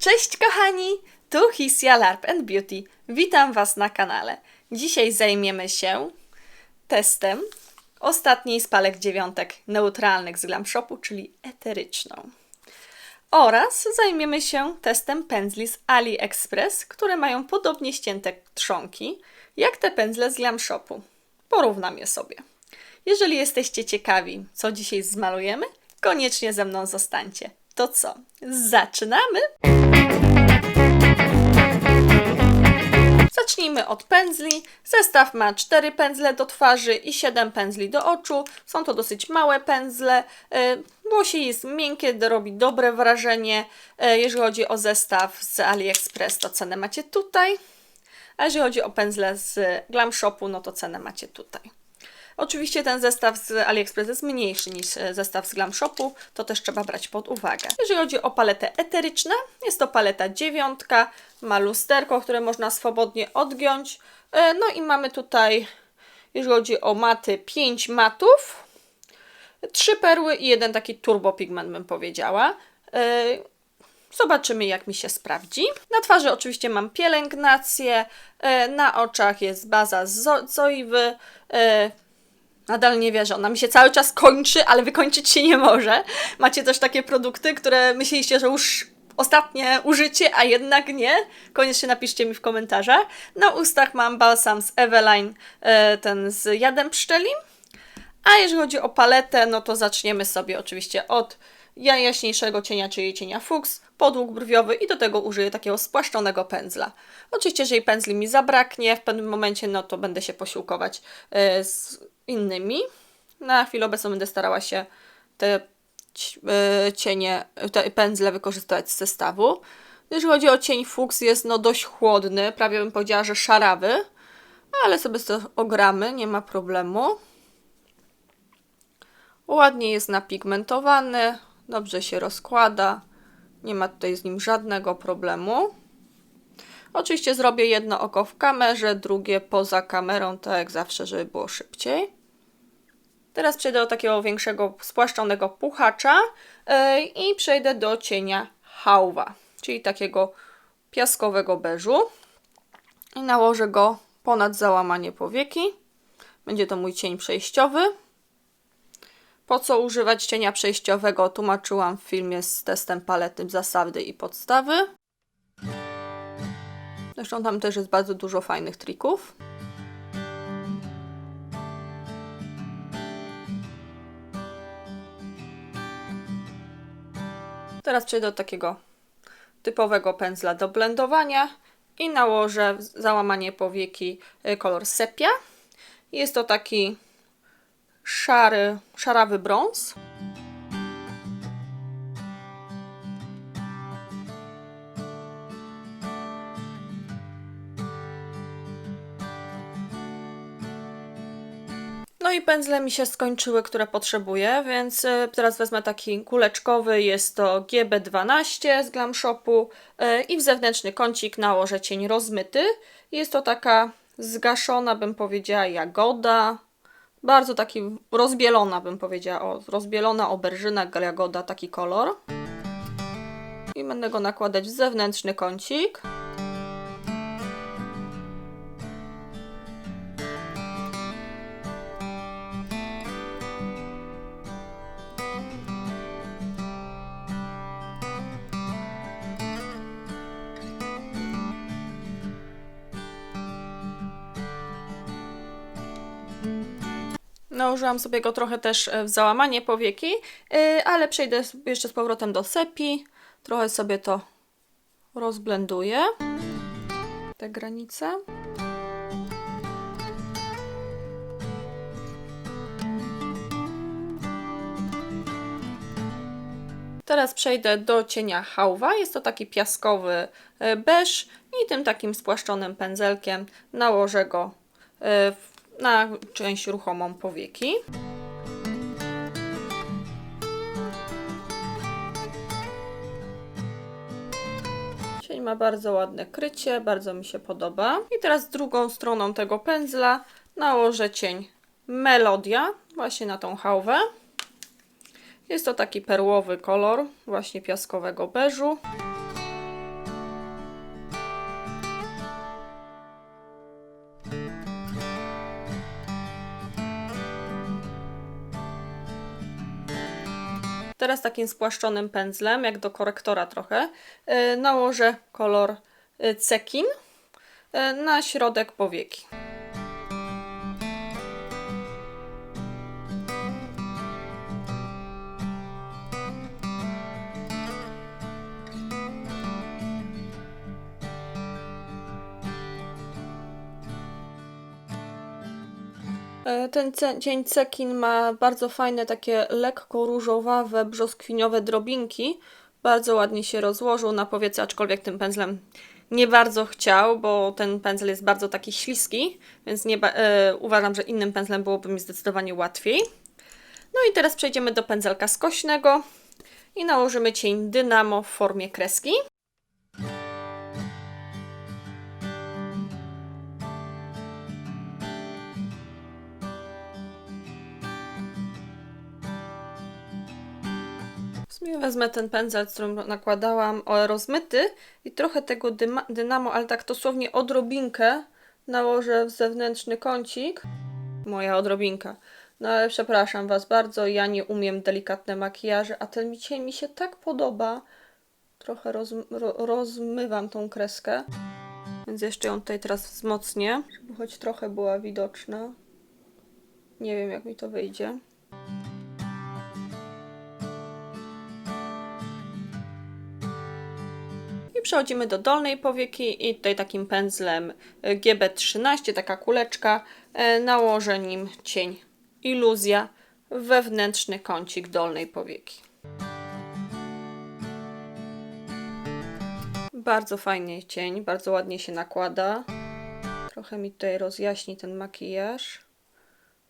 Cześć kochani, tu Hisia LARP and Beauty. Witam Was na kanale. Dzisiaj zajmiemy się testem ostatniej z palek dziewiątek neutralnych z Glam Shopu, czyli eteryczną. Oraz zajmiemy się testem pędzli z AliExpress, które mają podobnie ścięte trzonki jak te pędzle z Glam Shopu. Porównam je sobie. Jeżeli jesteście ciekawi, co dzisiaj zmalujemy, koniecznie ze mną zostańcie. To co? Zaczynamy! Zacznijmy od pędzli. Zestaw ma 4 pędzle do twarzy i 7 pędzli do oczu. Są to dosyć małe pędzle. Y, Włosie jest miękkie, robi dobre wrażenie. Y, Jeżeli chodzi o zestaw z AliExpress, to cenę macie tutaj. A jeżeli chodzi o pędzle z Glam Shopu, no to cenę macie tutaj. Oczywiście ten zestaw z AliExpress jest mniejszy niż e, zestaw z Glam Shopu, to też trzeba brać pod uwagę. Jeżeli chodzi o paletę eteryczne, jest to paleta dziewiątka, ma lusterko, które można swobodnie odgiąć. E, No i mamy tutaj, jeżeli chodzi o maty, 5 matów, trzy perły i jeden taki turbopigment bym powiedziała. E, Zobaczymy, jak mi się sprawdzi. Na twarzy oczywiście mam pielęgnację, na oczach jest baza zo- Zoiwy. Nadal nie wierzę, ona mi się cały czas kończy, ale wykończyć się nie może. Macie też takie produkty, które myśleliście, że już ostatnie użycie, a jednak nie? Koniecznie napiszcie mi w komentarzach. Na ustach mam balsam z Eveline, e, ten z jadem pszczeli. A jeżeli chodzi o paletę, no to zaczniemy sobie oczywiście od ja- jaśniejszego cienia, czyli cienia fuks, podłóg brwiowy i do tego użyję takiego spłaszczonego pędzla. Oczywiście, jeżeli pędzli mi zabraknie w pewnym momencie, no to będę się posiłkować e, z innymi. Na chwilę obecną będę starała się te e, cienie, te pędzle wykorzystać z zestawu. Jeżeli chodzi o cień fuks, jest no dość chłodny, prawie bym powiedziała, że szarawy, ale sobie to ogramy, nie ma problemu. Ładnie jest napigmentowany, dobrze się rozkłada. Nie ma tutaj z nim żadnego problemu. Oczywiście zrobię jedno oko w kamerze, drugie poza kamerą, tak jak zawsze, żeby było szybciej. Teraz przejdę do takiego większego, spłaszczonego puchacza yy, i przejdę do cienia hałwa, czyli takiego piaskowego beżu. I nałożę go ponad załamanie powieki. Będzie to mój cień przejściowy. Po co używać cienia przejściowego tłumaczyłam w filmie z testem paletnym zasady i podstawy. Zresztą tam też jest bardzo dużo fajnych trików. Teraz przejdę do takiego typowego pędzla do blendowania i nałożę załamanie powieki y, kolor sepia. Jest to taki szary, szarawy brąz. No i pędzle mi się skończyły, które potrzebuję, więc y, teraz wezmę taki kuleczkowy, jest to GB12 z Glam Shopu y, i w zewnętrzny kącik nałożę cień rozmyty. Jest to taka zgaszona, bym powiedziała, jagoda, bardzo taki rozbielona, bym powiedziała, o, rozbielona oberżyna, jagoda, taki kolor. I będę go nakładać w zewnętrzny kącik. Nałożyłam sobie go trochę też e, w załamanie powieki, yy, ale przejdę jeszcze z powrotem do sepi. Trochę sobie to rozblenduję. Te granice. Teraz przejdę do cienia hałwa. Jest to taki piaskowy e, beż i tym takim spłaszczonym pędzelkiem nałożę go e, w- na część ruchomą powieki. Cień ma bardzo ładne krycie, bardzo mi się podoba. I teraz drugą stroną tego pędzla nałożę cień Melodia właśnie na tą hałwę. Jest to taki perłowy kolor, właśnie piaskowego beżu. Teraz takim spłaszczonym pędzlem, jak do korektora trochę, e, nałożę kolor e, cekin e, na środek powieki. Ten ce- cień cekin ma bardzo fajne, takie lekko różowawe, brzoskwiniowe drobinki. Bardzo ładnie się rozłożył na powiece, aczkolwiek tym pędzlem nie bardzo chciał, bo ten pędzel jest bardzo taki śliski, więc nie e, uważam, że innym pędzlem byłoby mi zdecydowanie łatwiej. No i teraz przejdziemy do pędzelka skośnego i nałożymy cień dynamo w formie kreski. Sumie wezmę ten pędzel, z którym nakładałam rozmyty i trochę tego dynamo, ale tak dosłownie odrobinkę nałożę w zewnętrzny kącik. Moja odrobinka. No ale przepraszam Was bardzo, ja nie umiem delikatne makijaże, a ten cień mi się tak podoba. Trochę roz, ro, rozmywam tą kreskę, więc jeszcze ją tutaj teraz wzmocnię, żeby choć trochę była widoczna. Nie wiem jak mi to wyjdzie. Przechodzimy do dolnej powieki i tutaj takim pędzlem e, GB13, taka kuleczka, e, nałożę nim cień iluzja wewnętrzny kącik dolnej powieki. Bardzo fajnie cień, bardzo ładnie się nakłada. Trochę mi tutaj rozjaśni ten makijaż.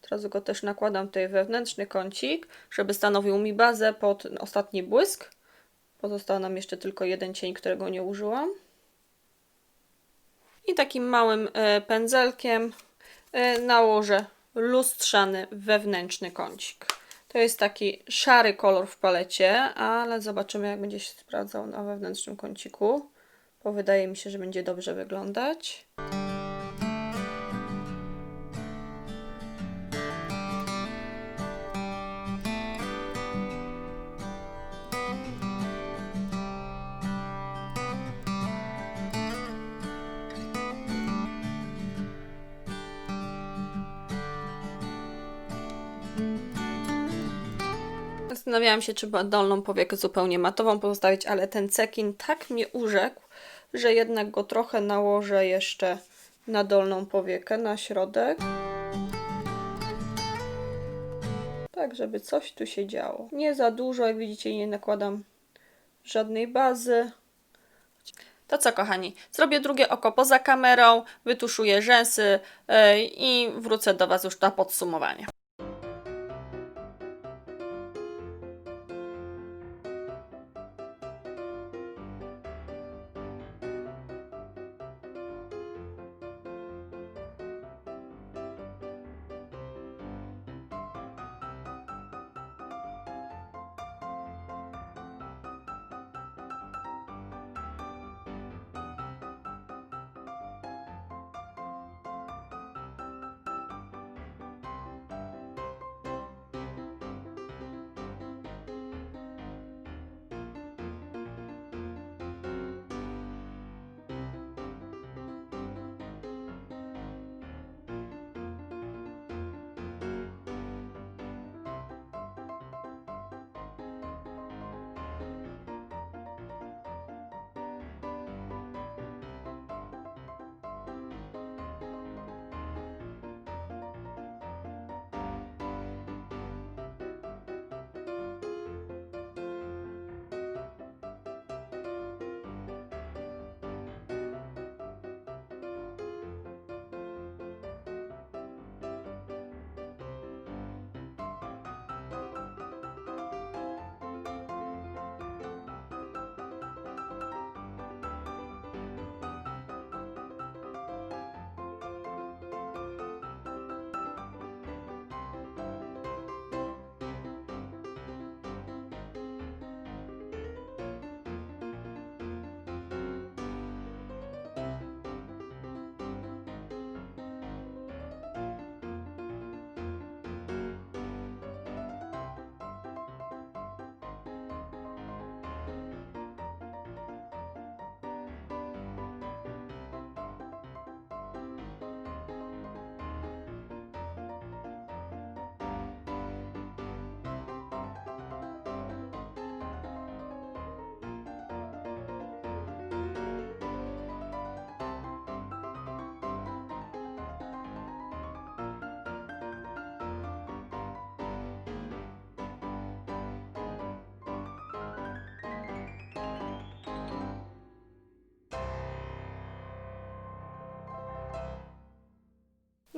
Teraz go też nakładam tutaj wewnętrzny kącik, żeby stanowił mi bazę pod ostatni błysk. Pozostał nam jeszcze tylko jeden cień, którego nie użyłam. I takim małym e, pędzelkiem e, nałożę lustrzany wewnętrzny kącik. To jest taki szary kolor w palecie, ale zobaczymy jak będzie się sprawdzał na wewnętrznym kąciku, bo wydaje mi się, że będzie dobrze wyglądać. Zastanawiałam się, czy dolną powiekę zupełnie matową pozostawić, ale ten cekin tak mnie urzekł, że jednak go trochę nałożę jeszcze na dolną powiekę, na środek. Tak, żeby coś tu się działo. Nie za dużo, jak widzicie, nie nakładam żadnej bazy. To co, kochani, zrobię drugie oko poza kamerą, wytuszuję rzęsy yy, i wrócę do Was już na podsumowanie.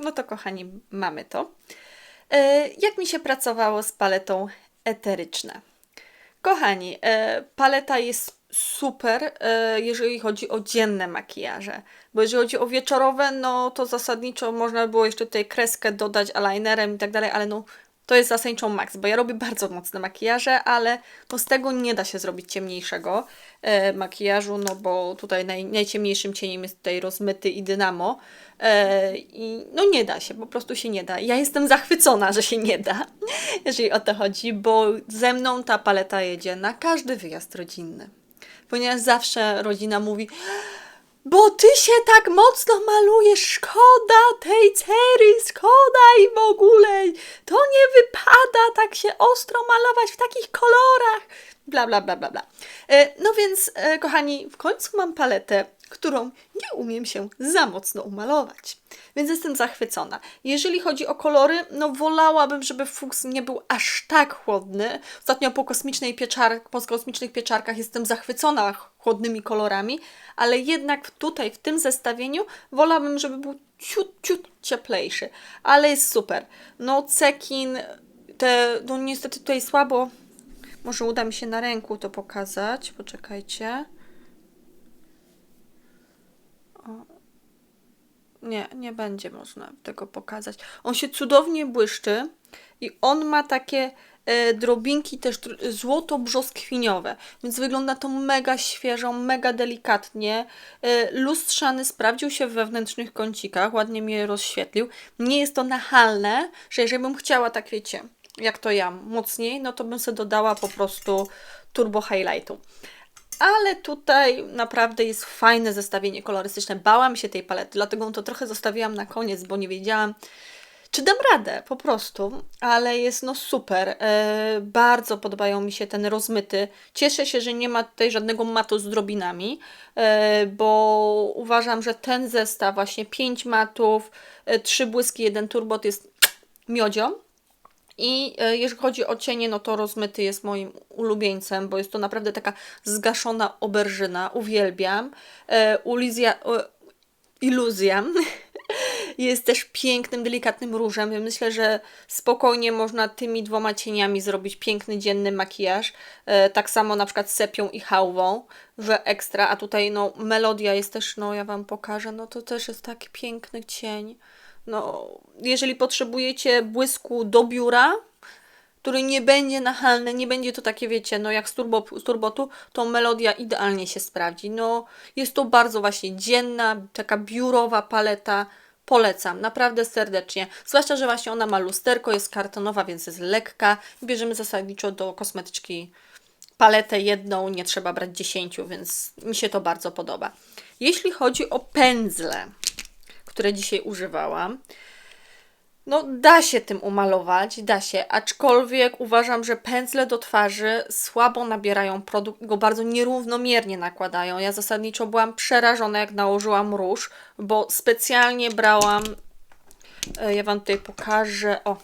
No to kochani, mamy to. E, Jak mi się pracowało z paletą eteryczna? Kochani, e, paleta jest super, e, jeżeli chodzi o dzienne makijaże. Bo jeżeli chodzi o wieczorowe, no to zasadniczo można było jeszcze tutaj kreskę dodać eyelinerem i tak dalej, ale no to jest zasadniczo max, bo ja robię bardzo mocne makijaże, ale to z tego nie da się zrobić ciemniejszego e, makijażu, no bo tutaj naj, najciemniejszym cieniem jest tutaj rozmyty i dynamo. E, I no nie da się, po prostu się nie da. Ja jestem zachwycona, że się nie da, jeżeli o to chodzi, bo ze mną ta paleta jedzie na każdy wyjazd rodzinny. Ponieważ zawsze rodzina mówi, bo ty się tak mocno malujesz, szkoda tej cery, szkoda i w ogóle to nie wypada tak się ostro malować w takich kolorach. Bla, bla, bla, bla, bla. E, No więc, e, kochani, w końcu mam paletę, którą nie umiem się za mocno umalować. Więc jestem zachwycona. Jeżeli chodzi o kolory, no wolałabym, żeby fuks nie był aż tak chłodny. Ostatnio po, kosmicznej pieczar- po kosmicznych pieczarkach jestem zachwycona chłodnymi kolorami, ale jednak tutaj, w tym zestawieniu, wolałabym, żeby był ciut, ciut cieplejszy. Ale jest super. No cekin, te, no niestety tutaj słabo, może uda mi się na ręku to pokazać. Poczekajcie. Nie, nie będzie można tego pokazać. On się cudownie błyszczy i on ma takie e, drobinki też złoto-brzoskwiniowe, więc wygląda to mega świeżo, mega delikatnie. E, lustrzany sprawdził się w wewnętrznych kącikach, ładnie mnie rozświetlił. Nie jest to nachalne, że jeżeli bym chciała, tak wiecie, jak to ja, mocniej, no to bym sobie dodała po prostu turbo highlightu. Ale tutaj naprawdę jest fajne zestawienie kolorystyczne. Bałam się tej palety, dlatego to trochę zostawiłam na koniec, bo nie wiedziałam, czy dam radę po prostu. Ale jest no super. E, bardzo podobają mi się ten rozmyty. Cieszę się, że nie ma tutaj żadnego matu z drobinami, e, bo uważam, że ten zestaw, właśnie 5 matów, 3 błyski, 1 turbot jest miodzią. I e, jeżeli chodzi o cienie, no to rozmyty jest moim ulubieńcem, bo jest to naprawdę taka zgaszona oberżyna. Uwielbiam. E, ulizja, iluzja jest też pięknym, delikatnym różem. Myślę, że spokojnie można tymi dwoma cieniami zrobić piękny, dzienny makijaż. E, tak samo na przykład sepią i hałwą, że ekstra. A tutaj no melodia jest też, no ja Wam pokażę, no to też jest taki piękny cień. No, jeżeli potrzebujecie błysku do biura, który nie będzie nachalny, nie będzie to takie, wiecie, no jak z, turbo, z turbotu, to melodia idealnie się sprawdzi. No, jest to bardzo właśnie dzienna, taka biurowa paleta. Polecam, naprawdę serdecznie. Zwłaszcza, że właśnie ona ma lusterko, jest kartonowa, więc jest lekka. Bierzemy zasadniczo do kosmetyczki paletę jedną, nie trzeba brać dziesięciu, więc mi się to bardzo podoba. Jeśli chodzi o pędzle, które dzisiaj używałam, no, da się tym umalować, da się, aczkolwiek uważam, że pędzle do twarzy słabo nabierają produkt, go bardzo nierównomiernie nakładają. Ja zasadniczo byłam przerażona, jak nałożyłam róż, bo specjalnie brałam, e, ja Wam tutaj pokażę, o,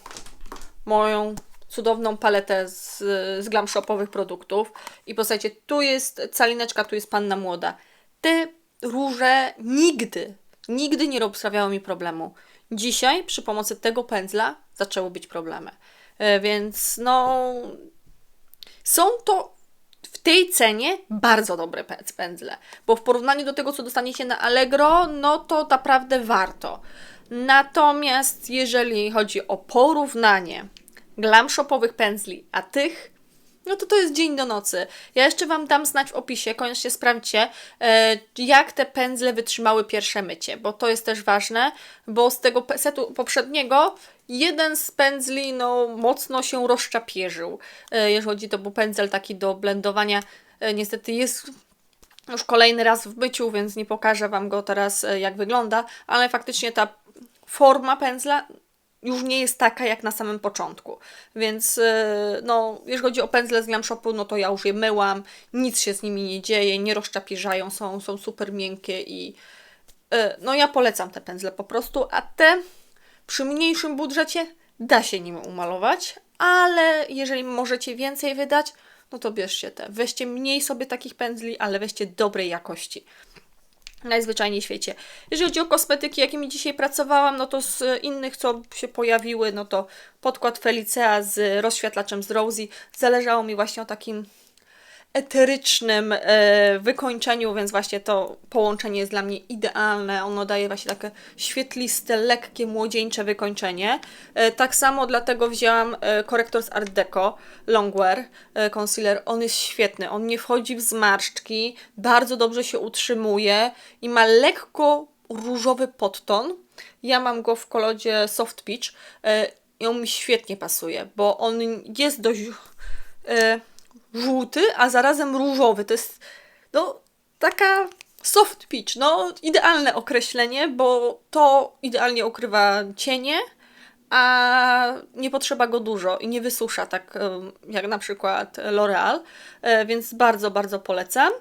moją cudowną paletę z, z glam shopowych produktów i posłuchajcie, tu jest calineczka, tu jest panna młoda. Te róże nigdy, nigdy nie sprawiały mi problemu. Dzisiaj przy pomocy tego pędzla zaczęły być problemy. E, Więc no są to w tej cenie bardzo dobre pę- pędzle, bo w porównaniu do tego, co dostaniecie na Allegro, no to naprawdę warto. Natomiast jeżeli chodzi o porównanie glam shopowych pędzli, a tych, no to to jest dzień do nocy. Ja jeszcze Wam dam znać w opisie, koniecznie sprawdźcie, e, jak te pędzle wytrzymały pierwsze mycie, bo to jest też ważne, bo z tego setu poprzedniego jeden z pędzli no, mocno się rozczapierzył. E, jeżeli chodzi, to był pędzel taki do blendowania, e, niestety jest już kolejny raz w byciu, więc nie pokażę Wam go teraz, jak wygląda, ale faktycznie ta forma pędzla już nie jest taka jak na samym początku. Więc e, no, jeżeli chodzi o pędzle z Glam Shopu, no to ja już je myłam, nic się z nimi nie dzieje, nie rozczapieżają, są, są super miękkie i e, no ja polecam te pędzle po prostu, a te przy mniejszym budżecie da się nimi umalować, ale jeżeli możecie więcej wydać, no to bierzcie te. Weźcie mniej sobie takich pędzli, ale weźcie dobrej jakości. Najzwyczajniej w świecie. Jeżeli chodzi o kosmetyki, jakimi dzisiaj pracowałam, no to z innych, co się pojawiły, no to podkład Felicea z rozświetlaczem z Rosie. Zależało mi właśnie o takim eterycznym e, wykończeniu, więc właśnie to połączenie jest dla mnie idealne. Ono daje właśnie takie świetliste, lekkie, młodzieńcze wykończenie. E, tak samo dlatego wzięłam e, korektor z Art Deco Longwear e, Concealer. On jest świetny, on nie wchodzi w zmarszczki, bardzo dobrze się utrzymuje i ma lekko różowy podton. Ja mam go w kolodzie Soft Peach e, i on mi świetnie pasuje, bo on jest dość e, żółty, a zarazem różowy. To jest no, taka soft peach. No, idealne określenie, bo to idealnie ukrywa cienie, a nie potrzeba go dużo i nie wysusza tak jak na przykład L'Oreal, e, więc bardzo, bardzo polecam.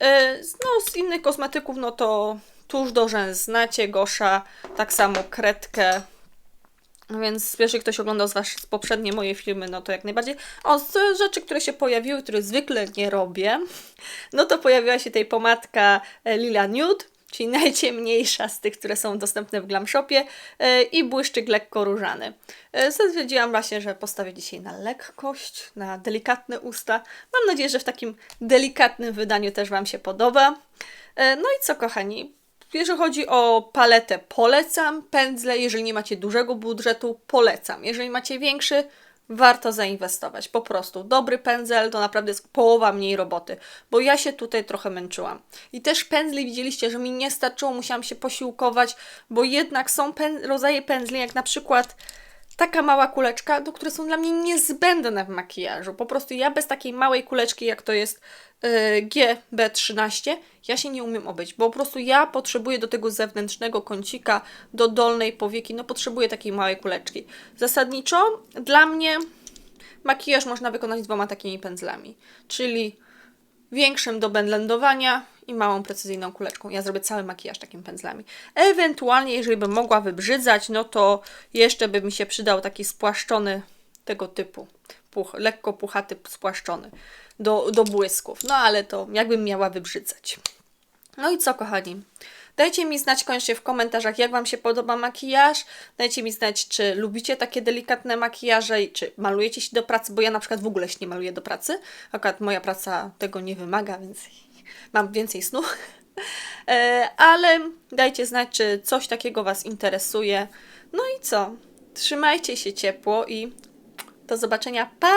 E, No, z innych kosmetyków, no to tuż do rzęs znacie, Gosza, tak samo kredkę, więc jeżeli ktoś oglądał z Was poprzednie moje filmy, no to jak najbardziej. O, z rzeczy, które się pojawiły, które zwykle nie robię, no to pojawiła się tej pomadka e, Lila Nude, czyli najciemniejsza z tych, które są dostępne w Glam Shopie e, i błyszczyk lekko różany. E, Stwierdziłam właśnie, że postawię dzisiaj na lekkość, na delikatne usta. Mam nadzieję, że w takim delikatnym wydaniu też Wam się podoba. E, No i co, kochani? Jeżeli chodzi o paletę, polecam. Pędzle, jeżeli nie macie dużego budżetu, polecam. Jeżeli macie większy, warto zainwestować. Po prostu dobry pędzel to naprawdę jest połowa mniej roboty, bo ja się tutaj trochę męczyłam. I też pędzli widzieliście, że mi nie starczyło, musiałam się posiłkować, bo jednak są pę- rodzaje pędzli, jak na przykład taka mała kuleczka, do które są dla mnie niezbędne w makijażu. Po prostu ja bez takiej małej kuleczki, jak to jest yy, GB13, ja się nie umiem obyć, bo po prostu ja potrzebuję do tego zewnętrznego kącika, do dolnej powieki, no potrzebuję takiej małej kuleczki. Zasadniczo dla mnie makijaż można wykonać dwoma takimi pędzlami, czyli większym do blendowania i małą precyzyjną kuleczką. Ja zrobię cały makijaż takimi pędzlami. Ewentualnie, jeżeli bym mogła wybrzydzać, no to jeszcze by mi się przydał taki spłaszczony tego typu. Puch, lekko puchaty, spłaszczony do, do błysków. No ale to jakbym miała wybrzydzać. No i co, kochani? Dajcie mi znać koniecznie w komentarzach, jak Wam się podoba makijaż. Dajcie mi znać, czy lubicie takie delikatne makijaże i czy malujecie się do pracy, bo ja na przykład w ogóle się nie maluję do pracy. Akurat moja praca tego nie wymaga, więc mam więcej snu. E, Ale dajcie znać, czy coś takiego Was interesuje. No i co? Trzymajcie się ciepło i do zobaczenia. Pa!